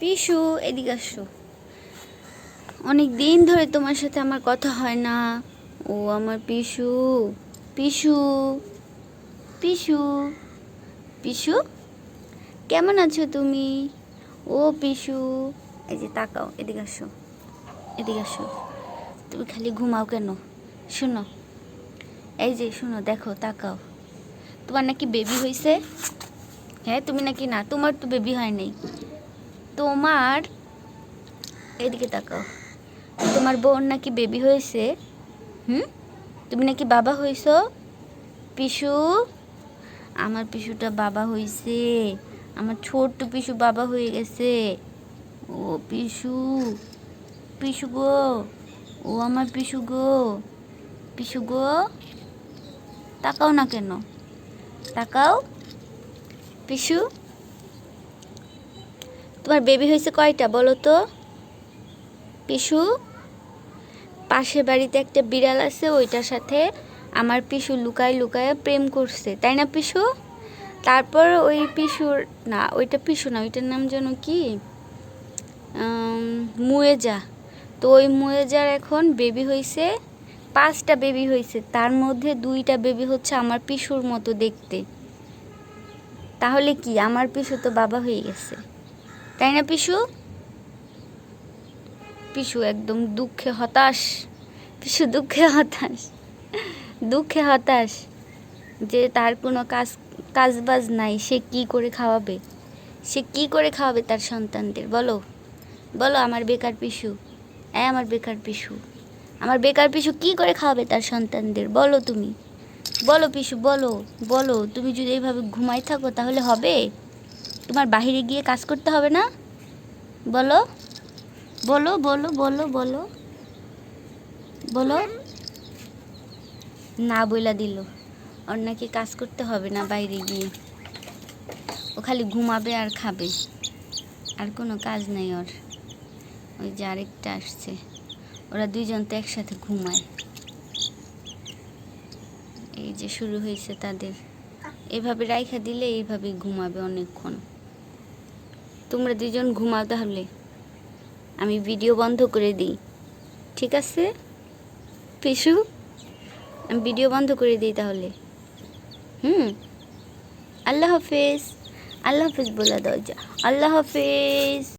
পিসু, এদিকে আসো। অনেক দিন ধরে তোমার সাথে আমার কথা হয় না। ও আমার পিসু। পিসু। পিসু। পিসু, কেমন আছো তুমি? ও পিসু। এই যে তাকাও, এদিকে আসো। এদিকে আসো। তুমি খালি ঘুমাও কেন? শোনো। এই যে শোনো, দেখো, তাকাও। তোমার নাকি বেবি হয়েছে হ্যাঁ তুমি নাকি না? তোমার তো বেবি হয় নাই। তোমার এদিকে তাকাও। তোমার বোন নাকি বেবি হয়েছে? হুম? তুমি নাকি বাবা হয়েছো পিসু আমার পিসুটা বাবা হয়েছে আমার ছোট্ট পিসু বাবা হয়ে গেছে। ও পিসু পিসু গো ও আমার পিসু গো পিসু গো। তাকাও না কেন। তাকাও। পিসু তোমার বেবি হয়েছে কয়টা বলো তো? পিসু? পাশের বাড়িতে একটা বিড়াল আছে, ওইটার সাথে আমার পিসু লুকায় লুকায় প্রেম করছে, তাই না পিসু? তারপর ওই পিসুর, না, ওইটা পিসু না, ওইটার নাম যেন কি? মুয়েজা। তো ওই মুয়েজার এখন বেবি হয়েছে, পাঁচটা বেবি হয়েছে, তার মধ্যে দুইটা বেবি হচ্ছে আমার পিসুর মতো দেখতে। তাহলে কি, আমার পিসু তো বাবা হয়ে গেছে। তাই না পিসু? পিসু একদম দুঃখে হতাশ। পিসু দুঃখে হতাশ। দুঃখে হতাশ যে তার কোনো কাজ, কাজবাজ নাই। সে কি করে খাওয়াবে? সে কি করে খাওয়াবে তার সন্তানদের? বলো। বলো আমার বেকার পিসু। এ আমার বেকার পিসু। আমার বেকার পিসু কি করে খাওয়াবে তার সন্তানদের? বলো তুমি। বলো পিসু, বলো। বলো, তুমি যদি এইভাবে ঘুমাই থাকো তাহলে হবে? তোমার বাইরে গিয়ে কাজ করতে হবে না? বলো। বলো বলো বলো বলো। বলো। না বইলা দিল। ওর নাকি কাজ করতে হবে না বাইরে গিয়ে। ও খালি ঘুমাবে আর খাবে। আর কোনো কাজ নেই ওর। ওই যে আরেকটা আসছে। ওরা দুইজন তো একসাথে ঘুমায়। এই যে শুরু হয়েছে তাদের। এভাবে রাইখা দিলে এইভাবেই ঘুমাবে অনেকক্ষণ। তোমরা দুজন ঘুমাও তাহলে। আমি ভিডিও বন্ধ করে দিই। ঠিক আছে? পিসু, আমি ভিডিও বন্ধ করে দিই তাহলে। হুম? আল্লাহ হাফেজ। আল্লাহ হাফেজ বলে দাও যা। আল্লাহ হাফেজ।